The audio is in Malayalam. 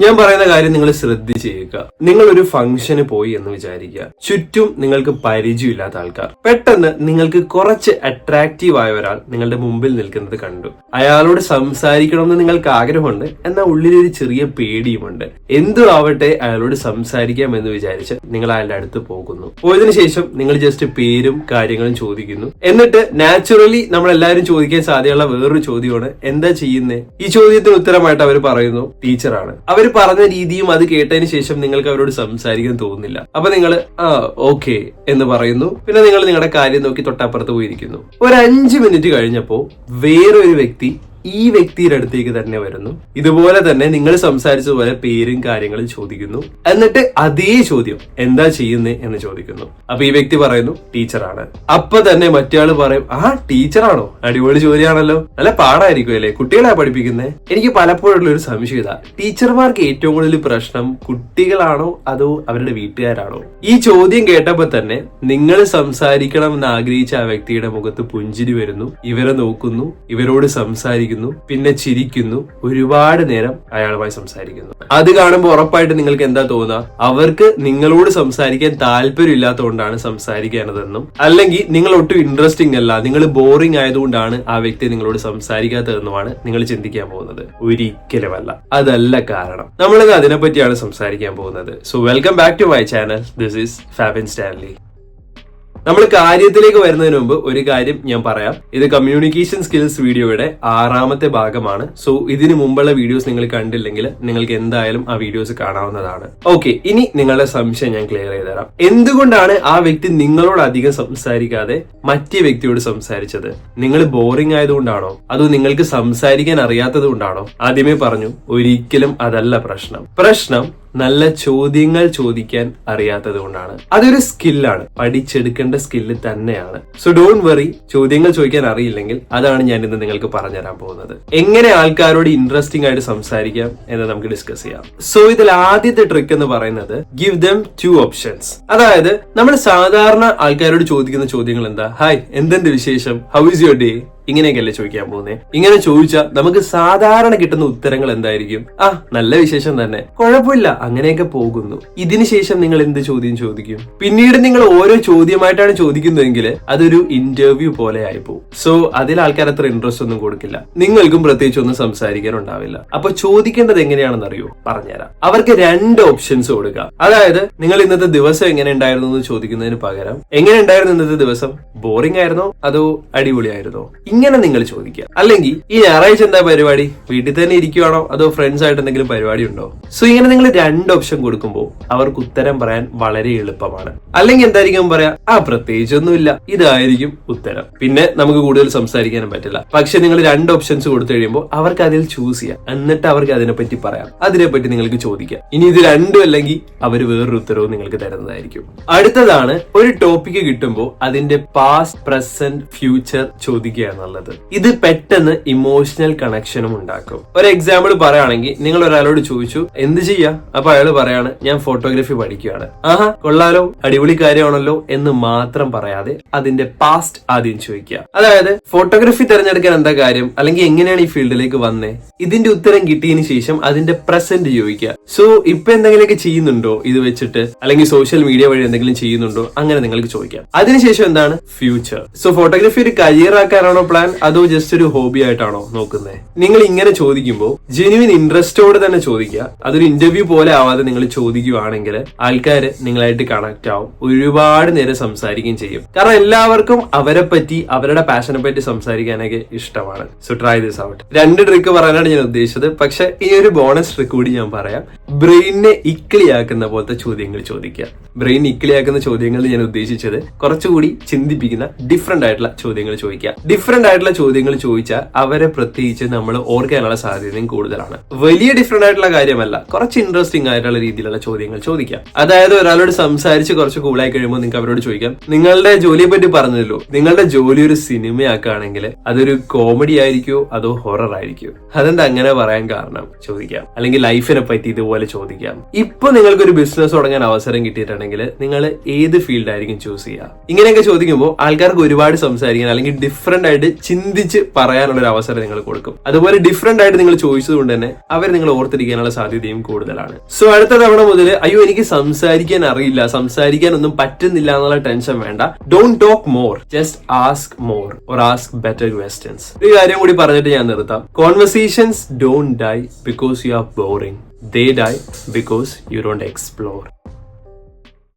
ഞാൻ പറയുന്ന കാര്യം നിങ്ങൾ ശ്രദ്ധിച്ചേക്കുക. നിങ്ങൾ ഒരു ഫംഗ്ഷന് പോയി എന്ന് വിചാരിക്കുക. ചുറ്റും നിങ്ങൾക്ക് പരിചയമില്ലാത്ത ആൾക്കാർ. പെട്ടെന്ന് നിങ്ങൾക്ക് കുറച്ച് അട്രാക്റ്റീവ് ആയ ഒരാൾ നിങ്ങളുടെ മുമ്പിൽ നിൽക്കുന്നത് കണ്ടു. അയാളോട് സംസാരിക്കണമെന്ന് നിങ്ങൾക്ക് ആഗ്രഹമുണ്ട്. എന്നാൽ ഉള്ളിലൊരു ചെറിയ പേടിയുമുണ്ട്. എന്തു ആവട്ടെ അയാളോട് സംസാരിക്കാം എന്ന് വിചാരിച്ച് നിങ്ങൾ അയാളുടെ അടുത്ത് പോകുന്നു. പോയതിനു ശേഷം നിങ്ങൾ ജസ്റ്റ് പേരും കാര്യങ്ങളും ചോദിക്കുന്നു. എന്നിട്ട് നാച്ചുറലി നമ്മൾ എല്ലാവരും ചോദിക്കാൻ സാധ്യതയുള്ള വേറൊരു ചോദ്യമാണ് എന്താ ചെയ്യുന്നേ? ഈ ചോദ്യത്തിന് ഉത്തരമായിട്ട് അവർ പറയുന്നു ടീച്ചറാണ്. അവർ പറഞ്ഞ രീതിയും അത് കേട്ടതിന് ശേഷം നിങ്ങൾക്ക് അവരോട് സംസാരിക്കാൻ തോന്നുന്നില്ല. അപ്പൊ നിങ്ങൾ ആ ഓക്കെ എന്ന് പറയുന്നു. പിന്നെ നിങ്ങൾ നിങ്ങളുടെ കാര്യം നോക്കി തൊട്ടപ്പുറത്ത് പോയിരിക്കുന്നു. ഒരു അഞ്ച് മിനിറ്റ് കഴിഞ്ഞപ്പോ വേറൊരു വ്യക്തി ഈ വ്യക്തിയുടെ അടുത്തേക്ക് തന്നെ വരുന്നു. ഇതുപോലെ തന്നെ നിങ്ങൾ സംസാരിച്ച പോലെ പേരും കാര്യങ്ങളും ചോദിക്കുന്നു. എന്നിട്ട് അതേ ചോദ്യം എന്താ ചെയ്യുന്നേ? എന്ന് ചോദിക്കുന്നു. അപ്പൊ ഈ വ്യക്തി പറയുന്നു ടീച്ചറാണ്. അപ്പൊ തന്നെ മറ്റേയാൾ പറയും ആ ടീച്ചറാണോ? അടിപൊളി ജോലിയാണല്ലോ. നല്ല പാടായിരിക്കും അല്ലേ? കുട്ടികളെ പഠിപ്പിക്കുന്നത് എനിക്ക് പലപ്പോഴുള്ള ഒരു സംശയം ടീച്ചർമാർക്ക് ഏറ്റവും കൂടുതൽ പ്രശ്നം കുട്ടികളാണോ അതോ അവരുടെ വീട്ടുകാരാണോ? ഈ ചോദ്യം കേട്ടപ്പോ തന്നെ നിങ്ങൾ സംസാരിക്കണം എന്ന് ആഗ്രഹിച്ച ആ വ്യക്തിയുടെ മുഖത്ത് പുഞ്ചിരി വരുന്നു. ഇവരെ നോക്കുന്നു ഇവരോട് സംസാരിക്കുന്നു. പിന്നെ ചിരിക്കുന്നു ഒരുപാട് നേരം അയാളുമായി സംസാരിക്കുന്നു. അത് കാണുമ്പോൾ ഉറപ്പായിട്ട് നിങ്ങൾക്ക് എന്താ തോന്നുക? അവർക്ക് നിങ്ങളോട് സംസാരിക്കാൻ താല്പര്യമില്ലാത്തതുകൊണ്ടാണ് സംസാരിക്കാനതെന്നും അല്ലെങ്കിൽ നിങ്ങൾ ഒട്ടും ഇൻട്രസ്റ്റിംഗ് അല്ല നിങ്ങൾ ബോറിംഗ് ആയതുകൊണ്ടാണ് ആ വ്യക്തി നിങ്ങളോട് സംസാരിക്കാത്തതെന്നുമാണ് നിങ്ങൾ ചിന്തിക്കാൻ പോകുന്നത്. ഒരിക്കലുമല്ല. അതല്ല കാരണം. നമ്മളിത് അതിനെപ്പറ്റിയാണ് സംസാരിക്കാൻ പോകുന്നത്. So welcome back to my channel this is Fabin Stanley നമ്മൾ കാര്യത്തിലേക്ക് വരുന്നതിന് മുമ്പ് ഒരു കാര്യം ഞാൻ പറയാം. ഇത് കമ്മ്യൂണിക്കേഷൻ സ്കിൽസ് വീഡിയോയുടെ ആറാമത്തെ ഭാഗമാണ്. സോ ഇതിനു മുമ്പുള്ള വീഡിയോസ് നിങ്ങൾ കണ്ടില്ലെങ്കിൽ നിങ്ങൾക്ക് എന്തായാലും ആ വീഡിയോസ് കാണാവുന്നതാണ്. ഓക്കെ ഇനി നിങ്ങളുടെ സംശയം ഞാൻ ക്ലിയർ ചെയ്ത് തരാം. എന്തുകൊണ്ടാണ് ആ വ്യക്തി നിങ്ങളോട് അധികം സംസാരിക്കാതെ മറ്റേ വ്യക്തിയോട് സംസാരിച്ചത്? നിങ്ങൾ ബോറിംഗ് ആയതുകൊണ്ടാണോ? അതോ നിങ്ങൾക്ക് സംസാരിക്കാൻ അറിയാത്തത് കൊണ്ടാണോ ആദ്യമേ പറഞ്ഞു ഒരിക്കലും അതല്ല പ്രശ്നം. പ്രശ്നം നല്ല ചോദ്യങ്ങൾ ചോദിക്കാൻ അറിയാത്തത് കൊണ്ടാണ്. അതൊരു സ്കില്ലാണ് പഠിച്ചെടുക്കേണ്ട സ്കില്ല് തന്നെയാണ്. സോ ഡോണ്ട് വെറി ചോദ്യങ്ങൾ ചോദിക്കാൻ അറിയില്ലെങ്കിൽ അതാണ് ഞാൻ ഇന്ന് നിങ്ങൾക്ക് പറഞ്ഞുതരാൻ പോകുന്നത്. എങ്ങനെ ആൾക്കാരോട് ഇൻട്രസ്റ്റിംഗ് ആയിട്ട് സംസാരിക്കാം എന്ന് നമുക്ക് ഡിസ്കസ് ചെയ്യാം. സോ ഇതിൽ ആദ്യത്തെ ട്രിക്ക് എന്ന് പറയുന്നത് ഗിവ് ദം ടു ഓപ്ഷൻസ് അതായത് നമ്മൾ സാധാരണ ആൾക്കാരോട് ചോദിക്കുന്ന ചോദ്യങ്ങൾ എന്താ? ഹായ് എന്തെന്റെ വിശേഷം? ഹൗ ഇസ് യുവർ ഡേ ഇങ്ങനെയൊക്കെയല്ലേ ചോദിക്കാൻ പോകുന്നത് ഇങ്ങനെ ചോദിച്ചാൽ നമുക്ക് സാധാരണ കിട്ടുന്ന ഉത്തരങ്ങൾ എന്തായിരിക്കും? ആ നല്ല വിശേഷം തന്നെ. കുഴപ്പമില്ല അങ്ങനെയൊക്കെ പോകുന്നു. ഇതിനുശേഷം നിങ്ങൾ എന്ത് ചോദ്യം ചോദിക്കും? പിന്നീട് നിങ്ങൾ ഓരോ ചോദ്യമായിട്ടാണ് ചോദിക്കുന്നതെങ്കിൽ അതൊരു ഇന്റർവ്യൂ പോലെ ആയി പോകും സോ അതിൽ ആൾക്കാർ അത്ര ഇൻട്രസ്റ്റ് ഒന്നും കൊടുക്കില്ല. നിങ്ങൾക്കും പ്രത്യേകിച്ച് ഒന്നും സംസാരിക്കാനുണ്ടാവില്ല. അപ്പൊ ചോദിക്കേണ്ടത് എങ്ങനെയാണെന്ന് അറിയോ? പറഞ്ഞുതരാം. അവർക്ക് രണ്ട് ഓപ്ഷൻസ് കൊടുക്കുക അതായത് നിങ്ങൾ ഇന്നത്തെ ദിവസം എങ്ങനെ ഉണ്ടായിരുന്നു എന്ന് ചോദിക്കുന്നതിന് പകരം എങ്ങനെ ഉണ്ടായിരുന്നു ഇന്നത്തെ ദിവസം? ബോറിംഗ് ആയിരുന്നോ? അതോ അടിപൊളിയായിരുന്നോ? ഇങ്ങനെ നിങ്ങൾ ചോദിക്കുക. അല്ലെങ്കിൽ ഈ ഞായറാഴ്ച എന്താ പരിപാടി? വീട്ടിൽ തന്നെ ഇരിക്കുവാണോ? അതോ ഫ്രണ്ട്സ് ആയിട്ട് എന്തെങ്കിലും പരിപാടി ഉണ്ടോ? സോ ഇങ്ങനെ നിങ്ങൾ രണ്ട് ഓപ്ഷൻ കൊടുക്കുമ്പോൾ അവർക്ക് ഉത്തരം പറയാൻ വളരെ എളുപ്പമാണ്. അല്ലെങ്കിൽ എന്തായിരിക്കും പറയാ? ആ പ്രത്യേകിച്ചൊന്നുമില്ല. ഇതായിരിക്കും ഉത്തരം. പിന്നെ നമുക്ക് കൂടുതൽ സംസാരിക്കാനും പറ്റില്ല. പക്ഷെ നിങ്ങൾ രണ്ട് ഓപ്ഷൻസ് കൊടുത്തു കഴിയുമ്പോൾ അവർക്ക് അതിൽ ചൂസ് ചെയ്യാം. എന്നിട്ട് അവർക്ക് അതിനെപ്പറ്റി പറയാം. അതിനെപ്പറ്റി നിങ്ങൾക്ക് ചോദിക്കാം. ഇനി ഇത് രണ്ടും അല്ലെങ്കിൽ അവർ വേറൊരു ഉത്തരവും നിങ്ങൾക്ക് തരുന്നതായിരിക്കും. അടുത്തതാണ് ഒരു ടോപ്പിക് കിട്ടുമ്പോൾ അതിന്റെ പാസ്റ്റ് പ്രസന്റ് ഫ്യൂച്ചർ ചോദിക്കുക എന്നുള്ളത് ഇത് പെട്ടെന്ന് ഇമോഷണൽ കണക്ഷനും ഉണ്ടാക്കും. ഒരു എക്സാമ്പിൾ പറയുകയാണെങ്കിൽ നിങ്ങൾ ഒരാളോട് ചോദിച്ചു എന്ത് ചെയ്യാ? അപ്പൊ അയാൾ പറയാണ് ഞാൻ ഫോട്ടോഗ്രാഫി പഠിക്കുകയാണ് ആഹാ കൊള്ളാലോ അടിപൊളി കാര്യമാണല്ലോ എന്ന് മാത്രം പറയാതെ അതിന്റെ പാസ്റ്റ് ആദ്യം ചോദിക്കുക. അതായത് ഫോട്ടോഗ്രാഫി തിരഞ്ഞെടുക്കാൻ എന്താ കാര്യം? അല്ലെങ്കിൽ എങ്ങനെയാണ് ഈ ഫീൽഡിലേക്ക് വന്നേ? ഇതിന്റെ ഉത്തരം കിട്ടിയതിന് ശേഷം അതിന്റെ പ്രസന്റ് ചോദിക്കുക. സോ ഇപ്പൊ എന്തെങ്കിലുമൊക്കെ ചെയ്യുന്നുണ്ടോ ഇത് വെച്ചിട്ട്? അല്ലെങ്കിൽ സോഷ്യൽ മീഡിയ വഴി എന്തെങ്കിലും ചെയ്യുന്നുണ്ടോ? അങ്ങനെ നിങ്ങൾക്ക് ചോദിക്കാം. അതിനുശേഷം എന്താണ്? ഫ്യൂച്ചർ സോ ഫോട്ടോഗ്രാഫി ഒരു കരിയർ ആക്കാനാണോ പ്ലാൻ അതോ ജസ്റ്റ് ഒരു ഹോബി ആയിട്ടാണോ നോക്കുന്നത് നിങ്ങൾ ഇങ്ങനെ ചോദിക്കുമ്പോൾ ജെനുവിൻ ഇൻട്രസ്റ്റോട് തന്നെ ചോദിക്കുക. അതൊരു ഇന്റർവ്യൂ പോലെ ആവാതെ നിങ്ങൾ ചോദിക്കുവാണെങ്കിൽ ആൾക്കാര് നിങ്ങളായിട്ട് കണക്ട് ആവും. ഒരുപാട് നേരം സംസാരിക്കുകയും ചെയ്യും. കാരണം എല്ലാവർക്കും അവരെ പറ്റി അവരുടെ പാഷനെ പറ്റി സംസാരിക്കാനൊക്കെ ഇഷ്ടമാണ്. സോ ട്രൈ ദിസ് ഔട്ട് രണ്ട് ട്രിക്ക് പറയാനാണ് ഞാൻ ഉദ്ദേശിച്ചത്. പക്ഷെ ഈ ഒരു ബോണസ് ട്രിക്ക് കൂടി ഞാൻ പറയാം. ബ്രെയിനിനെ ഇക്കിളിയാക്കുന്ന പോലത്തെ ചോദ്യങ്ങൾ ചോദിക്കുക. ബ്രെയിൻ ഇക്കിളിയാക്കുന്ന ചോദ്യങ്ങൾ ഞാൻ ഉദ്ദേശിച്ചത് കുറച്ചുകൂടി ചിന്തിപ്പിക്കുന്ന ഡിഫറെന്റ് ആയിട്ടുള്ള ചോദ്യങ്ങൾ ചോദിക്കുക. ഡിഫറെന്റ് ആയിട്ടുള്ള ചോദ്യങ്ങൾ ചോദിച്ചാൽ അവരെ പ്രത്യേകിച്ച് നമ്മൾ ഓർക്കാനുള്ള സാധ്യതയും കൂടുതലാണ്. വലിയ ഡിഫറെന്റ് ആയിട്ടുള്ള കാര്യമല്ല. കുറച്ച് ഇൻട്രസ്റ്റിംഗ് ആയിട്ടുള്ള രീതിയിലുള്ള ചോദ്യങ്ങൾ ചോദിക്കാം. അതായത് ഒരാളോട് സംസാരിച്ച് കുറച്ച് കൂളായി കഴിയുമ്പോൾ നിങ്ങൾക്ക് അവരോട് ചോദിക്കാം നിങ്ങളുടെ ജോലിയെ പറ്റി പറഞ്ഞല്ലോ. നിങ്ങളുടെ ജോലി ഒരു സിനിമയാക്കുകയാണെങ്കിൽ അതൊരു കോമഡി ആയിരിക്കോ അതോ ഹൊറർ ആയിരിക്കോ അതെന്താ അങ്ങനെ പറയാൻ കാരണം? ചോദിക്കാം. അല്ലെങ്കിൽ ലൈഫിനെ പറ്റി ഇതുപോലെ ചോദിക്കാം. ഇപ്പൊ നിങ്ങൾക്ക് ഒരു ബിസിനസ് തുടങ്ങാൻ അവസരം കിട്ടിയിട്ടുണ്ടെങ്കിൽ നിങ്ങൾ ഏത് ഫീൽഡ് ആയിരിക്കും ചൂസ് ചെയ്യുക? ഇങ്ങനെയൊക്കെ ചോദിക്കുമ്പോൾ ആൾക്കാർക്ക് ഒരുപാട് സംസാരിക്കാൻ അല്ലെങ്കിൽ ഡിഫറെന്റ് ആയിട്ട് ആയിട്ട് ചിന്തിച്ച് പറയാനുള്ള ഒരു അവസരം നിങ്ങൾ കൊടുക്കും. അതുപോലെ ഡിഫറെന്റ് ആയിട്ട് നിങ്ങൾ ചോദിച്ചത് കൊണ്ട് തന്നെ അവർ നിങ്ങൾ ഓർത്തിരിക്കാനുള്ള സാധ്യതയും കൂടുതലാണ്. സോ അടുത്ത തവണ മുതൽ അയ്യോ എനിക്ക് സംസാരിക്കാൻ അറിയില്ല സംസാരിക്കാൻ ഒന്നും പറ്റുന്നില്ല എന്നുള്ള ടെൻഷൻ വേണ്ട. Don't talk more just ask more or ask better questions ഒരു കാര്യം കൂടി പറഞ്ഞിട്ട് ഞാൻ നിർത്താം. Conversations don't die because you are boring they die because you don't explore